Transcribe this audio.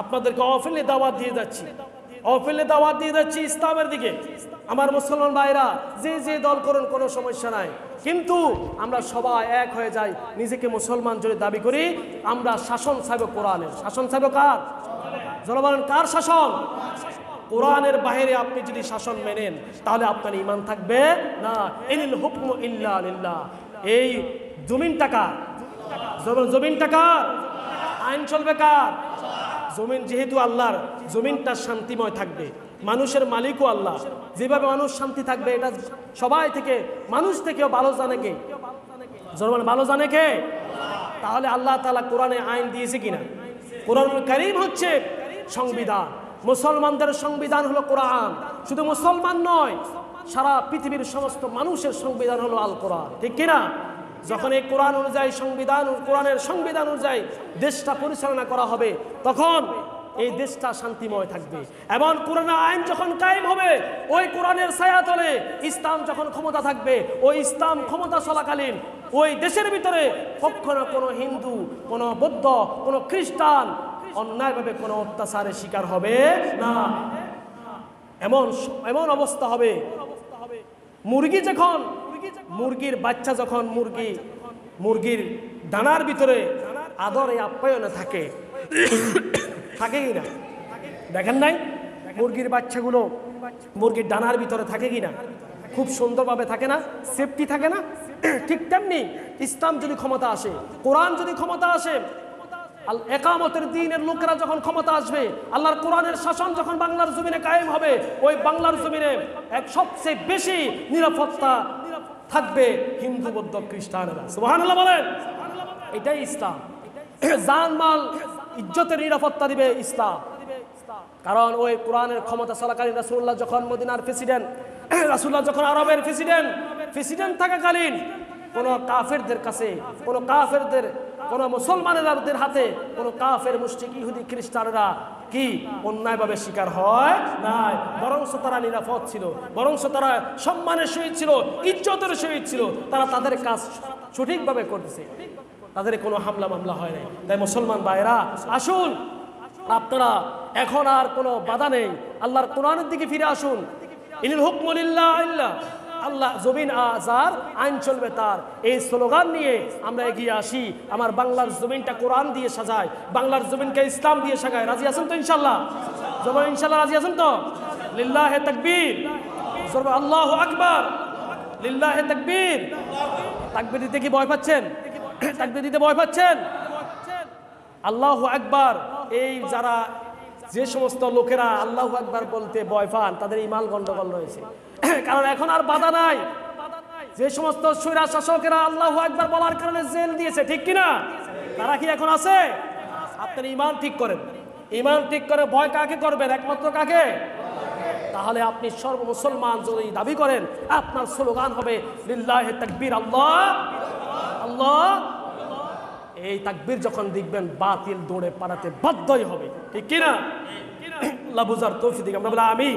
আপনাদেরকে অফিলে দাওয়াত দিয়ে যাচ্ছি। অফিলে দাওয়াত দিয়ে যাচ্ছি ইসলামের দিকে। আমার মুসলমান ভাইরা, যে যে দল করুন, কোনো সমস্যা নাই। কিন্তু আমরা সবাই এক হয়ে যাই, নিজেকে মুসলমান যদি দাবি করি। আমরা শাসন সাহেব কোরআনের। শাসন সাহেব কার? জনগণ কার শাসন? কোরআনের বাইরে আপনি যদি শাসন মেনেন, তাহলে আপনার ইমান থাকবে না। ইনিল হুকম ইল্লা এই জমিন টাকা জমিন টাকা আইন চলবে কার? জমিন যেহেতু আল্লাহর, জমিনটা শান্তিময় থাকবে। মানুষের মালিকও আল্লাহ। যেভাবে মানুষ শান্তি থাকবে, এটা সবাই থেকে, মানুষ থেকেও ভালো জানে কে? জনগণ ভালো জানে কে? তাহলে আল্লাহ তালা কোরআনে আইন দিয়েছে কিনা? কোরআন করিম হচ্ছে সংবিধান। মুসলমানদের সংবিধান হলো কোরআন। শুধু মুসলমান নয়, সারা পৃথিবীর সমস্ত মানুষের সংবিধান হলো আল কোরআন ঠিক কিনা? যখন এই কোরআন অনুযায়ী, সংবিধান, কোরআনের সংবিধান অনুযায়ী দেশটা পরিচালনা করা হবে, তখন এই দেশটা শান্তিময় থাকবে। এবং কোরআন আইন যখন কায়েম হবে, ওই কোরআনের ছায়াতলে ইসলাম যখন ক্ষমতা থাকবে, ওই ইসলাম ক্ষমতা চলাকালীন ওই দেশের ভিতরে কখনো কোনো হিন্দু, কোনো বৌদ্ধ, কোনো খ্রিস্টান অন্যায়ভাবে কোনো অত্যাচারের শিকার হবে না। এমন এমন অবস্থা হবে। মুরগি যখন মুরগির বাচ্চা যখন মুরগি, মুরগির দানার ভিতরে আদরে আপ্যায়নে থাকে থাকে কি না? দেখেন নাই? মুরগির বাচ্চাগুলো মুরগির ডানার ভিতরে থাকে কি না? খুব সুন্দরভাবে থাকে না? সেফটি থাকে না? ঠিক তেমনি ইসলাম যদি ক্ষমতা আসে, কোরআন যদি ক্ষমতা আসে একামতের দিনের লোকেরা যখন ক্ষমতা আসবে, আল্লাহর কোরআনের শাসন যখন বাংলার জমিনে কায়েম হবে, ওই বাংলার জমিনে এক সবচেয়ে বেশি নিরাপত্তা থাকবে হিন্দু, বৌদ্ধ খ্রিস্টানরা সুবহানাল্লাহ বলেন। এটাই ইসলাম। জানমাল ইজ্জতের নিরাপত্তা দিবে ইসলাম। কারণ ওই কোরআনের ক্ষমতা চলাকালীন রাসুল্লাহ যখন মদিনার প্রেসিডেন্ট রাসুল্লাহ যখন আরবের প্রেসিডেন্ট প্রেসিডেন্ট থাকাকালীন কোনো কাফেরদের কাছে, কোনো কাফেরদের কোনো মুসলমানেরদের হাতে, কোনো কাফের মুষ্টিক ইহুদি, খ্রিস্টানরা কি অন্যায়ভাবে শিকার হয়? নাই। বরংস তারা নিরাপদ ছিল। বরংস তারা সম্মানের সহিত ছিল, ইজ্জতের সহিত ছিল। তারা তাদের কাজ সঠিকভাবে করতেছে। তাদের কোনো হামলা মামলা হয় নাই। তাই মুসলমান ভাইরা আসুন। আপনারা এখন আর কোনো বাধা নেই। আল্লাহর কোরআনের দিকে ফিরে আসুন। ইনিল হুকমুলিল্লাহ আল্লাহ আল্লাহ জমিন আজার, আইন চলবে তার। এই স্লোগান নিয়ে আমরা এগিয়ে আসি। আমার বাংলার জমিনটা কোরআন দিয়ে সাজায়, বাংলার জমিনকে ইসলাম দিয়ে সাজায়। রাজি আছেন তো ইনশাল্লাহ? জমা ইনশাল্লাহ রাজি আছেন তো? লিল্লাহ তাকবীর। সর্ব আল্লাহ আকবার। লিল্লাহ তাকবীর। তাকবীর দিতে কি ভয় পাচ্ছেন? তাকবীর দিতে ভয় পাচ্ছেন? আল্লাহ আকবার। এই যারা যে সমস্ত লোকেরা আল্লাহ একবার বলতে ভয় পান, তাদের ইমাল গন্ডগোল রয়েছে। কারণ এখন আর বাধা নাই। যে সমস্ত সৈরা শাসকেরা আল্লাহ একবার বলার কারণে জেল দিয়েছে, ঠিক কিনা? তারা কি এখন আছে? আপনার ইমান ঠিক করেন। ইমান ঠিক করে ভয় কাকে করবেন? একমাত্র কাকে? তাহলে আপনি সর্ব মুসলমান যদি দাবি করেন, আপনার স্লোগান হবে লিল্লাহ আল্লাহ আল্লাহ এই তাকবির যখন দেখবেন বাতিল দৌড়ে পাড়াতে বাধ্যই হবে। ঠিক কিনা? আল্লাহ বুঝার তৌফিক আমরা বলে আমি